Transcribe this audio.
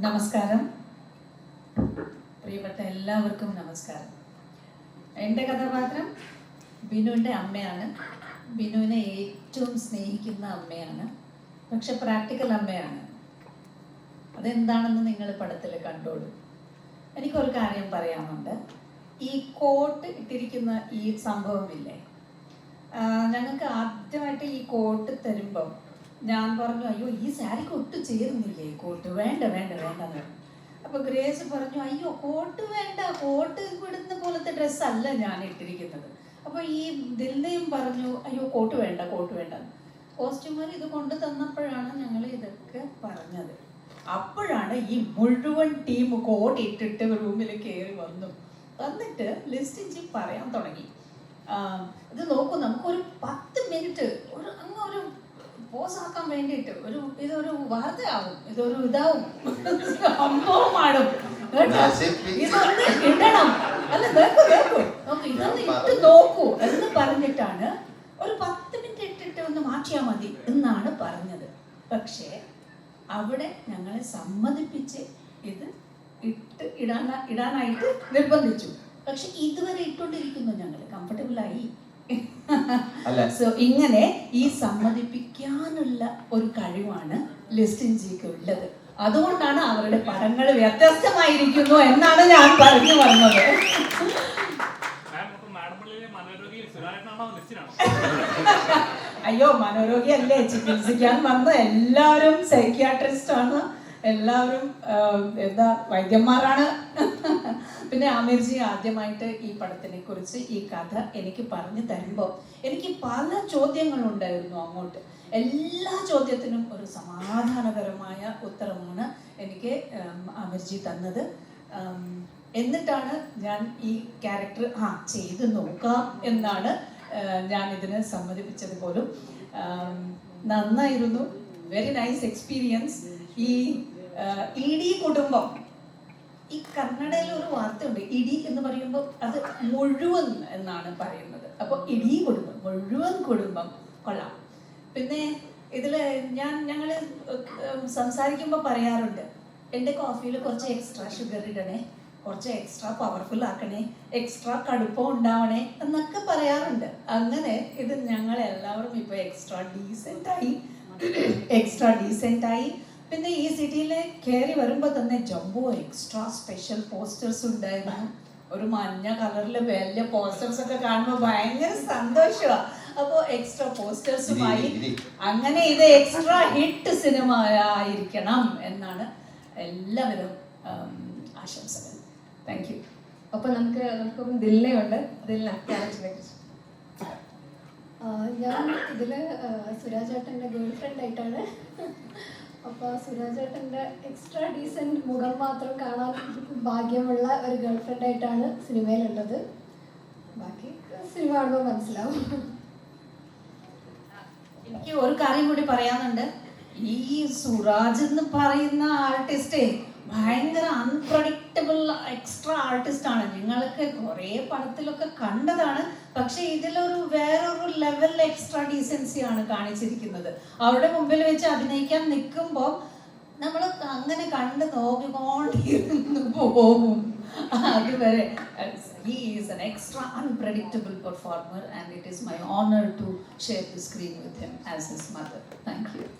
നമസ്കാരം. പ്രിയപ്പെട്ട എല്ലാവർക്കും നമസ്കാരം. എന്റെ കഥാപാത്രം ബിനുവിന്റെ അമ്മയാണ്. ബിനുവിനെ ഏറ്റവും സ്നേഹിക്കുന്ന അമ്മയാണ്. പക്ഷെ പ്രാക്ടിക്കൽ അമ്മയാണ്. അതെന്താണെന്ന് നിങ്ങൾ പടത്തിൽ കണ്ടോളൂ. എനിക്കൊരു കാര്യം പറയാനുണ്ട്. ഈ കോട്ട് ഇട്ടിരിക്കുന്ന ഈ സംഭവമില്ലേ? ഞങ്ങൾക്ക് ആദ്യമായിട്ട് ഈ കോട്ട് തരുമ്പം ഞാൻ പറഞ്ഞു അയ്യോ ഈ സാരിക്ക് ഒട്ടും ചേരുന്നില്ലേ? കോട്ട് വേണ്ട വേണ്ട വേണ്ട. അപ്പൊ ഗ്രേസ് പറഞ്ഞു അയ്യോ കോട്ട് വേണ്ട കോട്ട് ഇവിടുന്ന പോലത്തെ ഡ്രസ്സ് അല്ല ഞാൻ ഇട്ടിരിക്കുന്നത്. അപ്പൊ ഈ ദിൽനയും പറഞ്ഞു അയ്യോ കോട്ട് വേണ്ട കോട്ട് വേണ്ട. കോസ്റ്റ്യൂമർ ഇത് കൊണ്ട് തന്നപ്പോഴാണ് ഞങ്ങൾ ഇതൊക്കെ പറഞ്ഞത്. അപ്പോഴാണ് ഈ മുഴുവൻ ടീം കോട്ട് ഇട്ടിട്ട് റൂമിൽ കയറി വന്നു. വന്നിട്ട് ലിസ്റ്റ് പറയാൻ തുടങ്ങി. ഇത് നോക്കൂ നമുക്കൊരു പത്ത് മിനിറ്റ് ഒരു അങ്ങ് ഒരു പോസ് ആക്കാൻ വേണ്ടിയിട്ട് ഒരു ഇതൊരു വാർത്തയാവും ഇതൊരു ഇതാവും. സംഭവമാണ്? ഇതൊന്ന് ഇടണം. അല്ല നോക്കൂ നോക്കൂ നോക്കൂ ഇതൊന്ന് ഇട്ട് നോക്കൂ എന്ന് പറഞ്ഞിട്ടാണ് ഒരു പത്ത് മിനിറ്റ് ഇട്ടിട്ട് ഒന്ന് മാറ്റിയാൽ മതി എന്നാണ് പറഞ്ഞത്. പക്ഷേ അവിടെ ഞങ്ങളെ സമ്മതിപ്പിച്ച് ഇത് ഇട്ട് ഇടാൻ ഇടാനായിട്ട് നിർബന്ധിച്ചു. പക്ഷെ ഇതുവരെ ഇട്ടുകൊണ്ടിരിക്കുന്നു ഞങ്ങൾ കംഫർട്ടബിൾ ആയി. അല്ല സോ ഇങ്ങനെ ഈ സമ്മതിപ്പിക്കാനുള്ള ഒരു കഴിവാണ് ലിസ്റ്റിൻ ജിക്ക് ഉള്ളത്. അതുകൊണ്ടാണ് അവരുടെ പടങ്ങൾ വ്യത്യസ്തമായിരിക്കുന്നു എന്നാണ് ഞാൻ പറഞ്ഞു വന്നത്. അയ്യോ മനോരോഗി അല്ലേ? ചികിത്സിക്കാൻ വന്ന എല്ലാവരും സൈക്യാട്രിസ്റ്റ് ആണ്. എല്ലാവരും എന്താ വൈദ്യന്മാരാണ്. പിന്നെ ആമിർജി ആദ്യമായിട്ട് ഈ പടത്തിനെ കുറിച്ച് ഈ കഥ എനിക്ക് പറഞ്ഞു തരുമ്പോൾ എനിക്ക് പല ചോദ്യങ്ങളുണ്ടായിരുന്നു അങ്ങോട്ട്. എല്ലാ ചോദ്യത്തിനും ഒരു സമാധാനപരമായ ഉത്തരമാണ് എനിക്ക് ആമിർജി തന്നത്. എന്നിട്ടാണ് ഞാൻ ഈ ക്യാരക്ടർ ആ ചെയ്ത് നോക്കാം എന്നാണ് ഞാൻ ഇതിന് സമ്മതിപ്പിച്ചത് പോലും നന്നായിരുന്നു. വെരി നൈസ് എക്സ്പീരിയൻസ് ഈ ഇ ഡി കുടുംബം ഈ കന്നഡയിൽ ഒരു വാർത്തയുണ്ട് ഇടി എന്ന് പറയുമ്പോൾ അത് മുഴുവൻ എന്നാണ് പറയുന്നത്. അപ്പോൾ ഇടി കുടുംബം മുഴുവൻ കുടുംബം കൊള്ളാം. പിന്നെ ഇതിൽ ഞാൻ ഞങ്ങൾ സംസാരിക്കുമ്പോൾ പറയാറുണ്ട് എന്റെ കോഫിയിൽ കുറച്ച് എക്സ്ട്രാ ഷുഗർ ഇടണേ കുറച്ച് എക്സ്ട്രാ പവർഫുൾ ആക്കണേ എക്സ്ട്രാ കടുപ്പം ഉണ്ടാവണേ എന്നൊക്കെ പറയാറുണ്ട്. അങ്ങനെ ഇത് ഞങ്ങൾ എല്ലാവരും ഇപ്പോൾ എക്സ്ട്രാ ഡീസെന്റ് ആയി എക്സ്ട്രാ ഡീസെന്റ് ആയി പിന്നെ ഈ സിറ്റിയിലെ കയറി വരുമ്പോൾ തന്നെ ജംബോ എക്സ്ട്രാ സ്പെഷ്യൽ പോസ്റ്റേഴ്സ് ഉണ്ടായിരുന്നു ഒരു മഞ്ഞ കളറിൽ വലിയ പോസ്റ്റേഴ്സ് ഒക്കെ കാണുമ്പോൾ ഭയങ്കര സന്തോഷമാണ് അപ്പോൾ എക്സ്ട്രാ പോസ്റ്റേഴ്സുമായി. അങ്ങനെ ഇത് എക്സ്ട്രാ ഹിറ്റ് സിനിമ ആയിരിക്കണം എന്നാണ് എല്ലാവരും ആശംസകൾ. താങ്ക് യു അപ്പൊ നമുക്ക് നമുക്കൊപ്പം ദില്ലയുണ്ട്. ദില്ല ക്യാരക്ടറിനെ കുറിച്ച്. ആ, ഞാൻ ഇതിൽ സുരാജ് ഗേൾ ഫ്രണ്ട് ആയിട്ടാണ് അപ്പോൾ സുരാജ് ഏട്ടന്റെ എക്സ്ട്രാ ഡീസന്റ് മുഖം മാത്രം കാണാൻ ഭാഗ്യമുള്ള ഒരു ഗേൾ ഫ്രണ്ട് ആയിട്ടാണ് സിനിമയിലുള്ളത്. ബാക്കി സിനിമ കാണുമ്പോൾ മനസ്സിലാവും. എനിക്ക് ഒരു കാര്യം കൂടി പറയാനുണ്ട്. ഈ സുരാജ് എന്ന് പറയുന്ന ആർട്ടിസ്റ്റേ ഭയങ്കര അൺപ്രഡിക്റ്റബിൾ എക്സ്ട്രാ ആർട്ടിസ്റ്റ് ആണ് നിങ്ങൾക്ക് കുറേ പടത്തിലൊക്കെ കണ്ടതാണ് പക്ഷെ ഇതിലൊരു വേറൊരു ലെവൽ എക്സ്ട്രാ ഡീസൻസി ആണ് കാണിച്ചിരിക്കുന്നത് അവരുടെ മുമ്പിൽ വെച്ച് അഭിനയിക്കാൻ നിൽക്കുമ്പോൾ നമ്മൾ അങ്ങനെ കണ്ട് നോക്കിക്കൊണ്ടിരുന്ന് പോകും അതുവരെ he is an extra unpredictable performer and it is my honor to share the screen with him as his mother. Thank you.